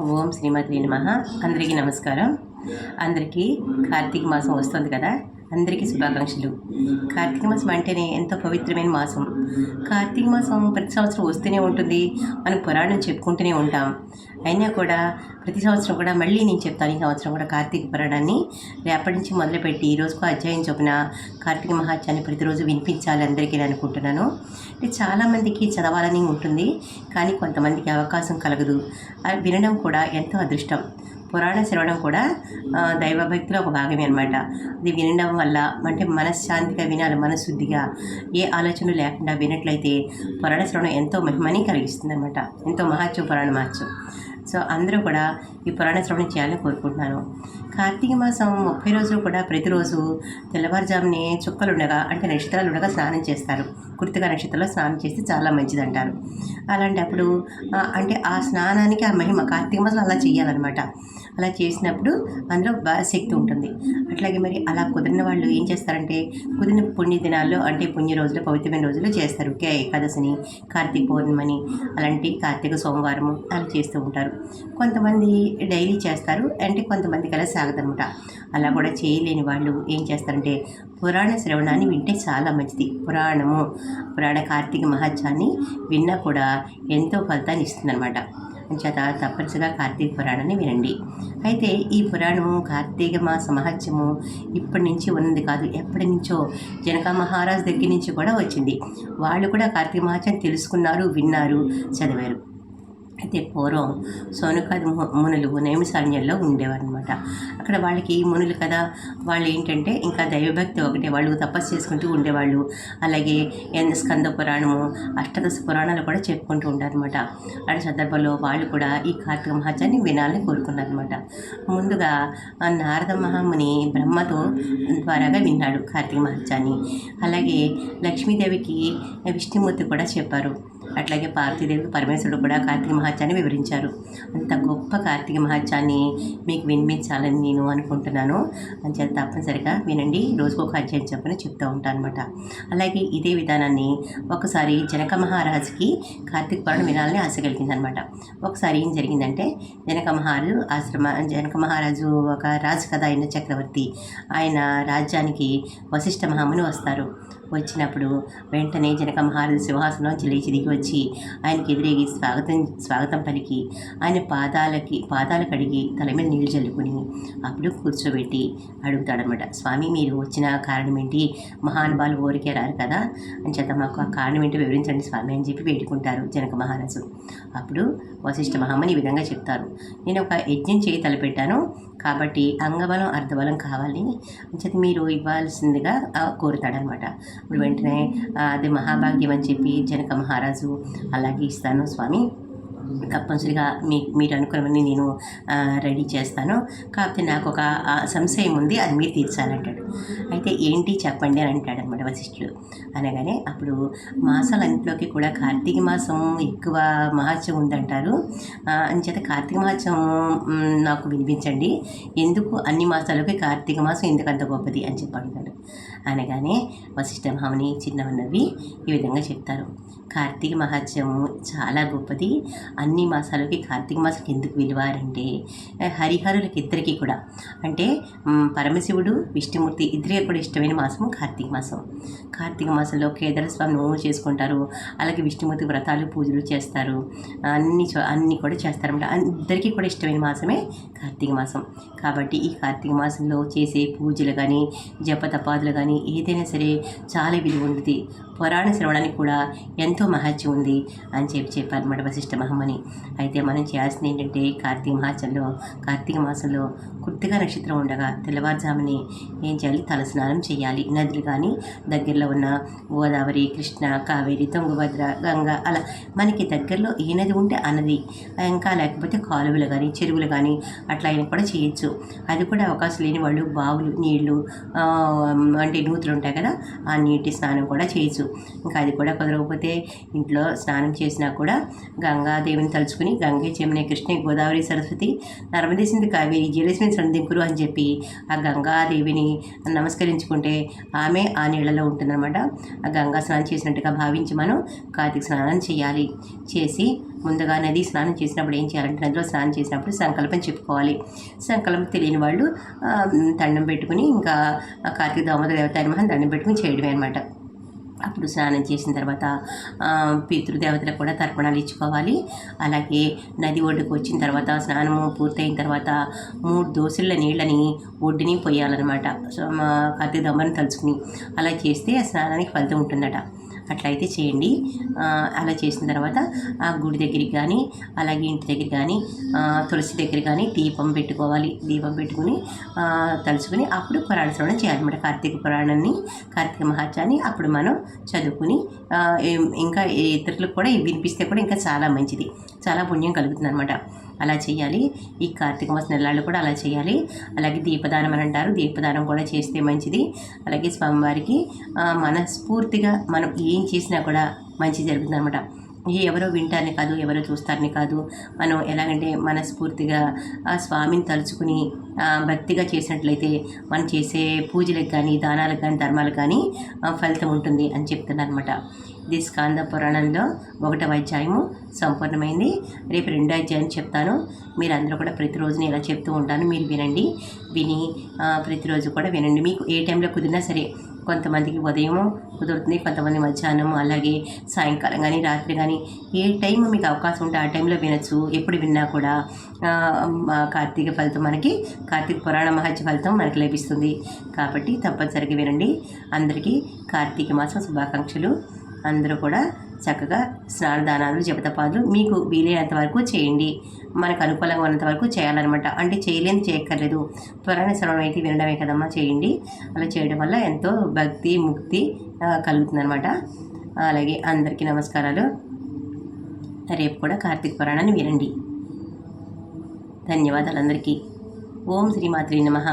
ఓం శ్రీమతి నమ. అందరికీ నమస్కారం. అందరికీ కార్తీక మాసం వస్తుంది కదా. అందరికీ శుభాకాంక్షలు. కార్తీక మాసం అంటేనే ఎంతో పవిత్రమైన మాసం. కార్తీక మాసం ప్రతి సంవత్సరం వస్తూనే ఉంటుంది. మనం పురాణం చెప్పుకుంటూనే ఉంటాం. అయినా కూడా ప్రతి సంవత్సరం కూడా మళ్ళీ నేను చెప్తాను ఈ సంవత్సరం కూడా కార్తీక పురాణాన్ని. రేపటి నుంచి మొదలుపెట్టి ఈరోజుకు అధ్యాయం చొప్పున కార్తీక మహాత్యాన్ని ప్రతిరోజు వినిపించాలి అందరికీ నేను అనుకుంటున్నాను. అంటే చాలామందికి చదవాలని ఉంటుంది. కానీ కొంతమందికి అవకాశం కలగదు. అది వినడం కూడా ఎంతో అదృష్టం. పురాణ చదవడం కూడా దైవభక్తిలో ఒక భాగమే అనమాట అది వినడం వల్ల అంటే మనశ్శాంతిగా వినాలి మనశుద్ధిగా ఏ ఆలోచన లేకుండా వినట్లయితే పురాణ శ్రవణం ఎంతో మహిమని కలిగిస్తుంది అనమాట ఎంతో మహత్యం పురాణ మహత్యం సో అందరూ కూడా ఈ పురాణ శ్రవణం చేయాలని కోరుకుంటున్నాను. కార్తీక మాసం ముప్పై రోజులు కూడా ప్రతిరోజు తెల్లవారుజామునే చుక్కలు ఉండగా అంటే నక్షత్రాలు ఉండగా స్నానం చేస్తారు. కృతిక నక్షత్రంలో స్నానం చేస్తే చాలా మంచిది అంటారు అలాంటప్పుడు అంటే ఆ స్నానానికి ఆ మహిమ కార్తీక మాసం అలా చేయాలన్నమాట అలా చేసినప్పుడు అందులో బాగా శక్తి ఉంటుంది. అట్లాగే మరి అలా కుదిరిన వాళ్ళు ఏం చేస్తారంటే కుదిరిన పుణ్య దినాల్లో అంటే పుణ్య రోజులు పవిత్రమైన రోజులు చేస్తారు. కే ఏకాదశిని కార్తీక పౌర్ణమని అలాంటి కార్తీక సోమవారము అలా చేస్తూ ఉంటారు. కొంతమంది డైలీ చేస్తారు అంటే కొంతమందికి అలా సాగదనమాట. అలా కూడా చేయలేని వాళ్ళు ఏం చేస్తారంటే పురాణ శ్రవణాన్ని వింటే చాలా మంచిది. పురాణము పురాణ కార్తీక మహత్యాన్ని విన్నా కూడా ఎంతో ఫలితాన్ని ఇస్తుందన్నమాట. చేత తప్పనిసరిగా కార్తీక పురాణాన్ని వినండి. అయితే ఈ పురాణము కార్తీక మాస మహత్యము ఇప్పటి నుంచి ఉన్నది కాదు ఎప్పటి నుంచో జనక మహారాజ్ దగ్గర నుంచి కూడా వచ్చింది. వాళ్ళు కూడా కార్తీక మహత్యం తెలుసుకున్నారు విన్నారు చదివారు. అయితే పూర్వం సోనకాది ము- మునులు నైమిసారణ్యంలో ఉండేవారనమాట అక్కడ వాళ్ళకి మునులు కదా వాళ్ళు ఏంటంటే ఇంకా దైవభక్తి ఒకటే వాళ్ళు తపస్సు చేసుకుంటూ ఉండేవాళ్ళు. అలాగే ఎన్ స్కంద పురాణము అష్టదశ పురాణాలు కూడా చెప్పుకుంటూ ఉంటారనమాట అటు సందర్భంలో వాళ్ళు కూడా ఈ కార్తీక మహాత్యాన్ని వినాలని కోరుకున్నారనమాట ముందుగా నారద మహాముని బ్రహ్మతో ద్వారాగా విన్నాడు కార్తీక మహాత్యాన్ని అలాగే లక్ష్మీదేవికి విష్ణుమూర్తి కూడా చెప్పారు. అట్లాగే పార్వతీదేవికి పరమేశ్వరుడు కూడా కార్తీక మహాత్యాన్ని వివరించారు. అంత గొప్ప కార్తీక మహాత్యాన్ని మీకు వినిపించాలని నేను అనుకుంటున్నాను. అంచేత తప్పనిసరిగా వినండి. రోజుకు ఒక అధ్యాయం చెప్పని చెప్తూ ఉంటాను అనమాట అలాగే ఇదే విధానాన్ని ఒకసారి జనక మహారాజుకి కార్తీక పురాణం వినాలని ఆశ కలిగిందనమాట ఒకసారి ఏం జరిగిందంటే జనక మహారాజు ఆశ్రమ జనక మహారాజు ఒక రాజు కథ అయిన చక్రవర్తి ఆయన రాజ్యానికి వశిష్ఠ మహాముని వస్తారు. వచ్చినప్పుడు వెంటనే జనక మహారాజు సింహాసనం లేచి దిగి వచ్చి ఆయనకి ఎదురేగి స్వాగతం స్వాగతం పలికి. ఆయన పాదాలకి పాదాలు కడిగి తల మీద నీళ్ళు చల్లుకుని అప్పుడు కూర్చోబెట్టి అడుగుతాడనమాట స్వామి మీరు వచ్చిన కారణం ఏంటి? మహానుభావులు ఊరికే రారు కదా? అని చేత మాకు ఆ కారణం ఏంటో వివరించండి స్వామి అని చెప్పి వేడుకుంటారు జనక మహారాజు అప్పుడు వశిష్ఠ మహామని ఈ విధంగా చెప్తారు నేను ఒక యజ్ఞం చేయి తలపెట్టాను కాబట్టి అంగబలం అర్ధబలం కావాలి. అంచేత మీరు ఇవ్వాల్సిందిగా కోరుతాడనమాట వెంటనే అది మహాభాగ్యం అని చెప్పి జనక మహారాజు అలాగే ఇస్తాను స్వామి. తప్పనిసరిగా మీ మీరు అనుకున్నవన్నీ నేను రెడీ చేస్తాను. కాకపోతే నాకు ఒక సంశయం ఉంది అది మీరు తీర్చాలంటాడు. అయితే ఏంటి చెప్పండి అని అంటాడు అనమాట వశిష్ఠుడు. అనగానే అప్పుడు మాసాలన్నింటిలోకి కూడా కార్తీక మాసం ఎక్కువ మహత్యం ఉందంటారు. అంచేత కార్తీక మాసం నాకు వినిపించండి. ఎందుకు అన్ని మాసాలకి కార్తీక మాసం ఎందుకంత గొప్పది అని చెప్పి అడుగుతాడు అనగానే వశిష్ఠ మహాముని చిన్నవన్నవి ఈ విధంగా చెప్తారు. కార్తీక మహత్యము చాలా గొప్పది. అన్ని మాసాలకి కార్తీక మాసం ఎందుకు విలువ అంటే హరిహరులకి ఇద్దరికి కూడా. అంటే పరమశివుడు విష్ణుమూర్తి ఇద్దరికి కూడా ఇష్టమైన మాసం కార్తీక మాసం. కార్తీక మాసంలో కేదార స్వామి నోము చేసుకుంటారు. అలాగే విష్ణుమూర్తి వ్రతాలు పూజలు చేస్తారు. అన్ని చో- అన్ని కూడా చేస్తారన్నమాట. ఇద్దరికీ కూడా ఇష్టమైన మాసమే కార్తీక మాసం. కాబట్టి ఈ కార్తీక మాసంలో చేసే పూజలు కానీ జపతపాదులు కానీ ఏదైనా సరే చాలా విలువ ఉంటుంది పురాణ శ్రవణానికి కూడా ఎంతో మహత్యం ఉంది అని చెప్పి చెప్పారన్నమాట వశిష్ఠ మహమ్మని అయితే మనం చేయాల్సింది ఏంటంటే కార్తీక మాసంలో కార్తీక మాసంలో కుర్తిగా నక్షత్రం ఉండగా తెల్లవారుజాముని ఏం చేయాలి తలస్నానం చేయాలి. నదులు కానీ దగ్గరలో ఉన్న గోదావరి కృష్ణ కావేరి తుంగభద్ర గంగ అలా మనకి దగ్గరలో ఏ నది ఉంటే ఆ నది. ఇంకా లేకపోతే కాలువలు కానీ చెరువులు కానీ అట్లా అయినా కూడా చేయొచ్చు. అది కూడా అవకాశం లేని వాళ్ళు బావులు నీళ్ళు అంటే నూతులు ఉంటాయి కదా ఆ నీటి స్నానం కూడా చేయొచ్చు. ఇంకా అది కూడా కుదరకపోతే ఇంట్లో స్నానం చేసినా కూడా గంగాదేవిని తలుచుకుని గంగే జమున కృష్ణ గోదావరి సరస్వతి నర్మదే సింధు కావేరి జలసిన సందింకురు అని చెప్పి ఆ గంగాదేవిని నమస్కరించుకుంటే ఆమె ఆ నీళ్ళలో ఉంటుందన్నమాట. ఆ గంగా స్నానం చేసినట్టుగా భావించి మనం కార్తీక స్నానం చేయాలి. చేసి ముందుగా నది స్నానం చేసినప్పుడు ఏం చేయాలంటే నదిలో స్నానం చేసినప్పుడు సంకల్పం చెప్పుకోవాలి. సంకల్పం తెలియని వాళ్ళు దండం పెట్టుకుని ఇంకా కార్తీక దామోదర దేవత మహన్ దండం పెట్టుకుని చేయడమే అనమాట అప్పుడు స్నానం చేసిన తర్వాత పితృదేవతలకు కూడా తర్పణాలు ఇచ్చుకోవాలి. అలాగే నది ఒడ్డుకు వచ్చిన తర్వాత స్నానము పూర్తయిన తర్వాత మూడు దోశల నీళ్ళని ఒడ్డుని పొయ్యాలన్నమాట. సో దమ్మని తలుచుకుని అలా చేస్తే ఆ స్నానానికి ఫలితం ఉంటుందట. అట్లయితే చేయండి. అలా చేసిన తర్వాత ఆ గుడి దగ్గరికి కానీ అలాగే ఇంటి దగ్గర కానీ తులసి దగ్గర కానీ దీపం పెట్టుకోవాలి. దీపం పెట్టుకుని తలుచుకుని అప్పుడు పురాణ శ్రవణం చేయాలన్నమాట కార్తీక పురాణాన్ని కార్తీక మహాత్యాన్ని అప్పుడు మనం చదువుకుని ఇంకా ఇతరులకు కూడా వినిపిస్తే కూడా ఇంకా చాలా మంచిది. చాలా పుణ్యం కలుగుతుంది అనమాట అలా చేయాలి. ఈ కార్తీక మాస నెలలు కూడా అలా చేయాలి. అలాగే దీపదానం అని అంటారు. దీపదానం కూడా చేస్తే మంచిది. అలాగే స్వామివారికి మనస్ఫూర్తిగా మనం ఏం చేసినా కూడా మంచి జరుగుతుంది అనమాట ఎవరో వింటారని కాదు ఎవరో చూస్తారని కాదు. మనం ఎలాగంటే మనస్ఫూర్తిగా ఆ స్వామిని తలుచుకుని భక్తిగా చేసినట్లయితే మనం చేసే పూజలకు కానీ దానాలకు కానీ ధర్మాలకు కానీ ఫలితం ఉంటుంది అని చెప్తున్నారు అనమాట ఇది స్కాంద పురాణంలో ఒకటవ అధ్యాయము సంపూర్ణమైంది. రేపు రెండో అధ్యాయం చెప్తాను. మీరు అందరూ కూడా ప్రతిరోజు నేను ఇలా చెప్తూ ఉంటాను. మీరు వినండి. విని ప్రతిరోజు కూడా వినండి. మీకు ఏ టైంలో కుదిరినా సరే కొంతమందికి ఉదయం కుదురుతుంది కొంతమంది మధ్యాహ్నం అలాగే సాయంకాలం కానీ రాత్రి కానీ ఏ టైం మీకు అవకాశం ఉంటే ఆ టైంలో వినొచ్చు. ఎప్పుడు విన్నా కూడా మా కార్తీక ఫలితం మనకి కార్తీక పురాణ మహత్య ఫలితం మనకి లభిస్తుంది. కాబట్టి తప్పనిసరిగా వినండి. అందరికీ కార్తీక మాసం శుభాకాంక్షలు. అందరూ కూడా చక్కగా స్నానదానాలు జపతపాదులు మీకు వీలైనంత వరకు చేయండి. మనకు అనుకూలంగా ఉన్నంత వరకు చేయాలన్నమాట. అంటే చేయలేని చేయక్కర్లేదు. పురాణ శ్రవణం అయితే వినడమే కదమ్మా చేయండి. అలా చేయడం వల్ల ఎంతో భక్తి ముక్తి కలుగుతుందన్నమాట. అలాగే అందరికీ నమస్కారాలు. రేపు కూడా కార్తీక పురాణాన్ని వినండి. ధన్యవాదాలు అందరికీ. ఓం శ్రీమాత్రి నమః.